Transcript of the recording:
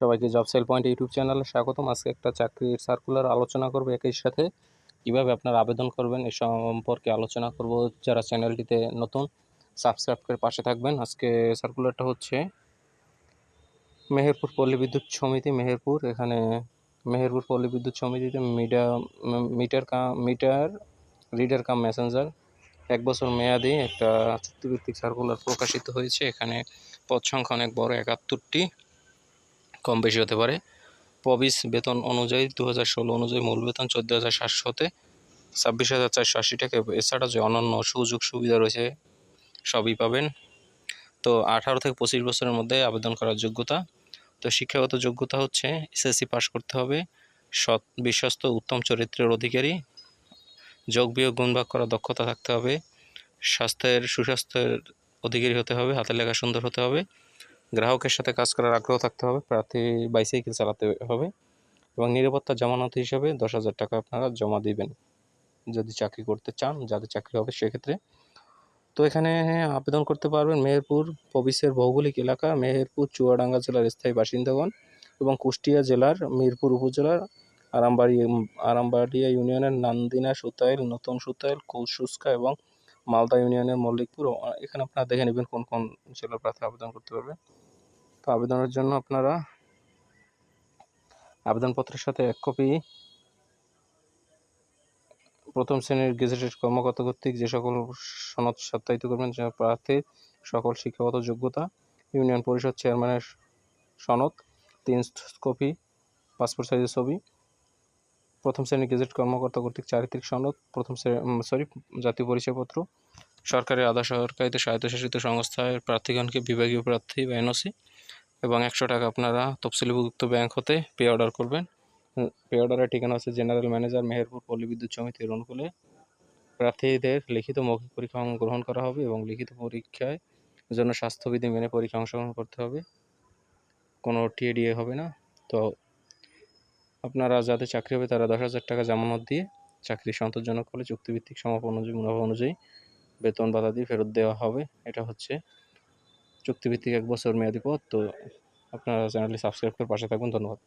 সবাইকে job sell point YouTube চ্যানেলে স্বাগতম। আজকে একটা চাকরির সার্কুলার আলোচনা করব একই সাথে। কীভাবে আপনারা আবেদন করবেন এ সম্পর্কে আলোচনা করব। যারা চ্যানেলটিতে নতুন সাবস্ক্রাইব করে পাশে থাকবেন। আজকে সার্কুলারটা হচ্ছে মেহেরপুর পল্লী বিদ্যুৎ সমিতি, মেহেরপুর। এখানে মেহেরপুর পল্লী বিদ্যুৎ সমিতিতে মিডা, meter cum meter, reader cum messenger এক বছর মেয়াদি একটা চুক্তিভিত্তিক সার্কুলার প্রকাশিত হয়েছে। এখানে পদ সংখ্যা অনেক বড়, একাত্তরটি। কম বেশি হতে পারে। পবিস বেতন অনুযায়ী দু হাজার ষোলো অনুযায়ী মূল বেতন চোদ্দ হাজার সাতশো হতে ছাব্বিশ হাজার চারশো আশি টাকা। এছাড়া যে অন্যান্য সুযোগ সুবিধা রয়েছে সবই পাবেন। তো আঠারো থেকে পঁচিশ বছরের মধ্যে আবেদন করার যোগ্যতা। তো শিক্ষাগত যোগ্যতা হচ্ছে এসএসসি পাস করতে হবে। সৎ, বিশ্বস্ত, উত্তম চরিত্রের অধিকারী। যোগ, বিয়োগ, গুণ, ভাগ করার দক্ষতা থাকতে হবে। স্বাস্থ্যের, সুস্বাস্থ্যের অধিকারী হতে হবে। হাতের লেখা সুন্দর হতে হবে। গ্রাহকের সাথে কাজ করার আগ্রহ থাকতে হবে, প্রার্থী বাইসাইকেল চালাতে হবে এবং নিরাপত্তা জামানত হিসাবে দশ হাজার টাকা আপনারা জমা দিবেন যদি চাকরি করতে চান যাদের চাকরি হবে সেক্ষেত্রে। তো এখানে আবেদন করতে পারবেন মেহেরপুর পবিসের ভৌগোলিক এলাকা, মেহেরপুর চুয়াডাঙ্গা জেলার স্থায়ী বাসিন্দাগণ এবং কুষ্টিয়া জেলার মিরপুর উপজেলার আরামবাড়ি, আরামবাড়িয়া ইউনিয়নের নান্দিনা সুতাইল, নতুন সুতাইল কৌশুস্কা এবং মালদা ইউনিয়নের মল্লিকপুর এখানে আপনারা দেখে নেবেন কোন কোন জেলার প্রার্থী আবেদন করতে পারবে। তো আবেদনের জন্য আপনারা আবেদনপত্রের সাথে এক কপি প্রথম শ্রেণির গেজেটেড কর্মকর্তা কর্তৃক যে সকল সনদ সত্যায়িত করবেন, যে প্রার্থীর সকল শিক্ষাগত যোগ্যতা, ইউনিয়ন পরিষদ চেয়ারম্যানের সনদ, তিন কপি, পাসপোর্ট সাইজের ছবি প্রথম শ্রেণির গেজেট কর্মকর্তা কর্তৃক চারিত্রিক সনদ, প্রথম শ্রেণি সরি জাতীয় পরিচয়পত্র, সরকারি আধা সরকারিতে স্বায়ত্তশাসিত সংস্থায় প্রার্থীগণকে বিভাগীয় প্রার্থী বা এনওসি এবং একশো টাকা আপনারা তফসিলিভুক্ত ব্যাংক হতে পে অর্ডার করবেন। পে অর্ডারের ঠিকানা হচ্ছে জেনারেল ম্যানেজার মেহেরপুর পল্লী বিদ্যুৎ সমিতির অনুকূলে। প্রার্থীদের লিখিত মৌখিক পরীক্ষা গ্রহণ করা হবে এবং লিখিত পরীক্ষায় জন্য স্বাস্থ্যবিধি মেনে পরীক্ষা অংশগ্রহণ করতে হবে। কোনো টিএডিএ হবে না। তো আপনারা যাদের চাকরি হবে তারা দশ হাজার টাকা জামানত দিয়ে চাকরি সন্তোষজনক হলে চুক্তিভিত্তিক সমাপন অনুযায়ী, মুনাফা অনুযায়ী বেতন ভাতা দিয়ে ফেরত দেওয়া হবে। এটা হচ্ছে চুক্তিভিত্তিক এক বছর মেয়াদি পথ। তো আপনারা চ্যানেলটি সাবস্ক্রাইব করে পাশে থাকবেন। ধন্যবাদ।